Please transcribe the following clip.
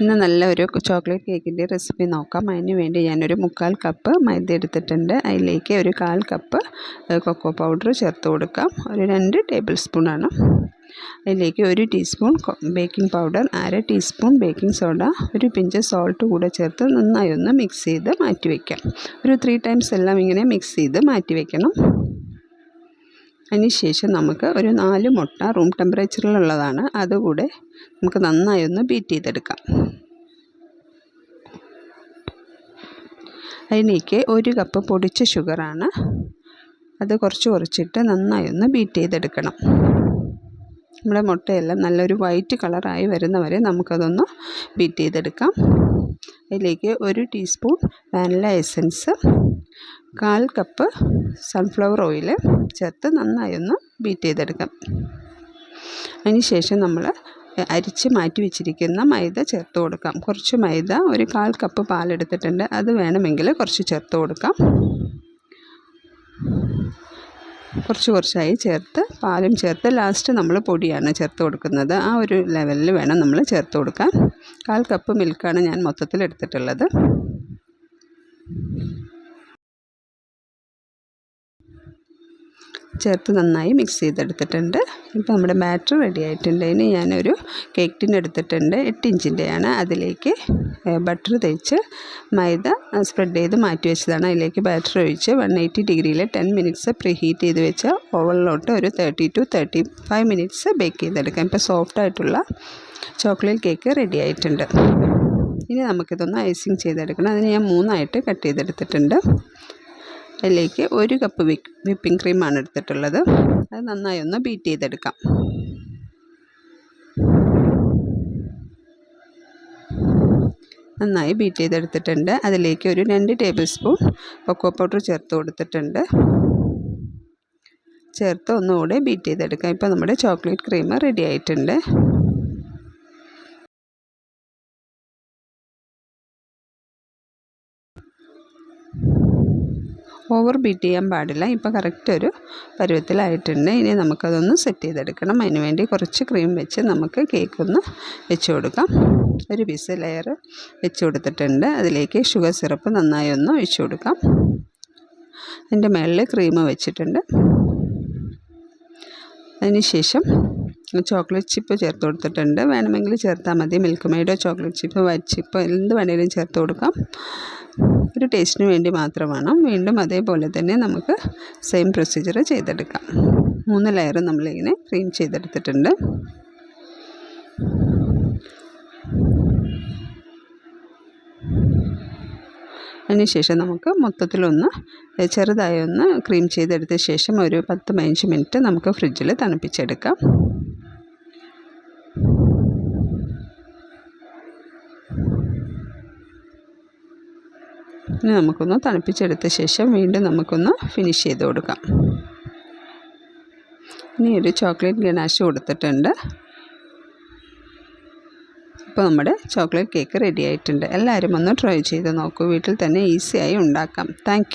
ഇന്ന് നല്ല ഒരു ചോക്ലേറ്റ് കേക്കിന്റെ റെസിപ്പി നോക്കാം. അതിന് വേണ്ടി ഞാനൊരു മുക്കാൽ കപ്പ് മൈദ എടുത്തിട്ടുണ്ട്. അതിലേക്ക് ഒരു കാൽ കപ്പ് കൊക്കോ പൗഡർ ചേർത്ത് കൊടുക്കാം. ഒരു രണ്ട് ടേബിൾ സ്പൂണാണ്. അതിലേക്ക് ഒരു ടീസ്പൂൺ ബേക്കിംഗ് പൗഡർ അര ടീസ്പൂൺ ബേക്കിംഗ് സോഡ ഒരു പിഞ്ച് സോൾട്ട് കൂടെ ചേർത്ത് നന്നായി ഒന്ന് മിക്സ് ചെയ്ത് മാറ്റി വയ്ക്കാം ഒരു ത്രീ ടൈംസ് എല്ലാം ഇങ്ങനെ മിക്സ് ചെയ്ത് മാറ്റി വയ്ക്കണം അതിന് ശേഷം നമുക്ക് ഒരു നാല് മുട്ട റൂം ടെമ്പറേച്ചറിലുള്ളതാണ് അതുകൂടെ നമുക്ക് നന്നായി ഒന്ന് ബീറ്റ് ചെയ്തെടുക്കാം. അതിലേക്ക് ഒരു കപ്പ് പൊടിച്ച ഷുഗറാണ് അത് കുറച്ച് കുറച്ചിട്ട് നന്നായി ഒന്ന് ബീറ്റ് ചെയ്തെടുക്കണം. നമ്മുടെ മുട്ടയെല്ലാം നല്ലൊരു വൈറ്റ് കളറായി വരുന്നവരെ നമുക്കതൊന്ന് ബീറ്റ് ചെയ്തെടുക്കാം. അതിലേക്ക് ഒരു ടീസ്പൂൺ വാനില എസൻസ് കാൽ കപ്പ് സൺഫ്ലവർ ഓയിൽ ചേർത്ത് നന്നായി ഒന്ന് ബീറ്റ് ചെയ്തെടുക്കാം. അതിനുശേഷം നമ്മൾ അരിച്ച് മാറ്റി വെച്ചിരിക്കുന്ന മൈദ ചേർത്ത് കൊടുക്കാം. കുറച്ച് മൈദ ഒരു കാൽ കപ്പ് പാലെടുത്തിട്ടുണ്ട്. അത് വേണമെങ്കിൽ കുറച്ച് ചേർത്ത് കൊടുക്കാം. കുറച്ച് കുറച്ചായി ചേർത്ത് പാലും ചേർത്ത് ലാസ്റ്റ് നമ്മൾ പൊടിയാണ് ചേർത്ത് കൊടുക്കുന്നത്. ആ ഒരു ലെവലിൽ വേണം നമ്മൾ ചേർത്ത് കൊടുക്കാൻ. കാൽ കപ്പ് മിൽക്കാണ് ഞാൻ മൊത്തത്തിൽ എടുത്തിട്ടുള്ളത്. ചേർത്ത് നന്നായി മിക്സ് ചെയ്തെടുത്തിട്ടുണ്ട്. ഇപ്പോൾ നമ്മുടെ ബാറ്റർ റെഡി ആയിട്ടുണ്ട്. ഇനി ഞാനൊരു കേക്ക് ടിൻ എടുത്തിട്ടുണ്ട്. എട്ട് ഇഞ്ചിന്റെയാണ്. അതിലേക്ക് ബട്ടർ തേച്ച് മൈദ സ്പ്രെഡ് ചെയ്ത് മാറ്റി വെച്ചതാണ്. അതിലേക്ക് ബാറ്റർ ഒഴിച്ച് വൺ എയ്റ്റി ഡിഗ്രിയിൽ ടെൻ മിനിറ്റ്സ് പ്രീ ഹീറ്റ് ചെയ്ത് വെച്ച ഓവനിലോട്ട് ഒരു thirty to thirty five minutes bake ചെയ്തെടുക്കാം. ഇപ്പോൾ സോഫ്റ്റ് ആയിട്ടുള്ള ചോക്ലേറ്റ് കേക്ക് റെഡി ആയിട്ടുണ്ട്. ഇനി നമുക്കിതൊന്ന് ഐസിങ് ചെയ്തെടുക്കണം. അതിന് ഞാൻ മൂന്നായിട്ട് കട്ട് ചെയ്തെടുത്തിട്ടുണ്ട്. അതിലേക്ക് ഒരു കപ്പ് വിപ്പിംഗ് ക്രീമാണ് എടുത്തിട്ടുള്ളത്. അത് നന്നായി ഒന്ന് ബീറ്റ് ചെയ്തെടുക്കാം. നന്നായി ബീറ്റ് ചെയ്തെടുത്തിട്ടുണ്ട്. അതിലേക്ക് ഒരു രണ്ട് ടേബിൾ സ്പൂൺ കൊക്കോ പൗഡർ ചേർത്ത് കൊടുത്തിട്ടുണ്ട്. ചേർത്ത് ഒന്നുകൂടെ ബീറ്റ് ചെയ്തെടുക്കാം. ഇപ്പോൾ നമ്മുടെ ചോക്ലേറ്റ് ക്രീം റെഡി ആയിട്ടുണ്ട്. ഓവർ ബീറ്റ് ചെയ്യാൻ പാടില്ല. ഇപ്പോൾ കറക്റ്റ് ഒരു പരുവത്തിലായിട്ടുണ്ട്. ഇനി നമുക്കതൊന്ന് സെറ്റ് ചെയ്തെടുക്കണം. അതിന് വേണ്ടി കുറച്ച് ക്രീം വെച്ച് നമുക്ക് കേക്ക് ഒന്ന് വെച്ച് കൊടുക്കാം. ഒരു പീസ് ലെയർ വെച്ച് കൊടുത്തിട്ടുണ്ട്. അതിലേക്ക് ഷുഗർ സിറപ്പ് നന്നായി ഒന്ന് ഒഴിച്ച് കൊടുക്കാം. അതിന്റെ മുകളിൽ ക്രീം വെച്ചിട്ടുണ്ട്. അതിന് ശേഷം ചോക്ലേറ്റ് ചിപ്പ് ചേർത്ത് കൊടുത്തിട്ടുണ്ട്. വേണമെങ്കിൽ ചേർത്താൽ മതി. മിൽക്ക് മെയ്ഡോ ചോക്ലേറ്റ് ചിപ്പ് വൈറ്റ് ചിപ്പ് എന്ത് വേണേലും ചേർത്ത് കൊടുക്കാം. ഒരു ടേസ്റ്റിന് വേണ്ടി മാത്രമാണ് വീണ്ടും അതേപോലെ തന്നെ നമുക്ക് സെയിം പ്രൊസീജിയർ ചെയ്തെടുക്കാം. മൂന്ന് ലെയർ നമ്മളിങ്ങനെ ക്രീം ചെയ്തെടുത്തിട്ടുണ്ട്. അതിനുശേഷം നമുക്ക് മൊത്തത്തിലൊന്ന് ചെറുതായി ഒന്ന് ക്രീം ചെയ്തെടുത്ത ശേഷം ഒരു പത്ത് പതിനഞ്ച് മിനിറ്റ് നമുക്ക് ഫ്രിഡ്ജിൽ തണുപ്പിച്ചെടുക്കാം. ഇനി നമുക്കൊന്ന് തണുപ്പിച്ചെടുത്ത ശേഷം വീണ്ടും നമുക്കൊന്ന് ഫിനിഷ് ചെയ്ത് കൊടുക്കാം. ഇനി ഒരു ചോക്ലേറ്റ് ഗനാഷ് കൊടുത്തിട്ടുണ്ട്. ഇപ്പോൾ നമ്മുടെ ചോക്ലേറ്റ് കേക്ക് റെഡി ആയിട്ടുണ്ട്. എല്ലാവരും ഒന്ന് ട്രൈ ചെയ്ത് നോക്കൂ. വീട്ടിൽ തന്നെ ഈസിയായി ഉണ്ടാക്കാം. താങ്ക്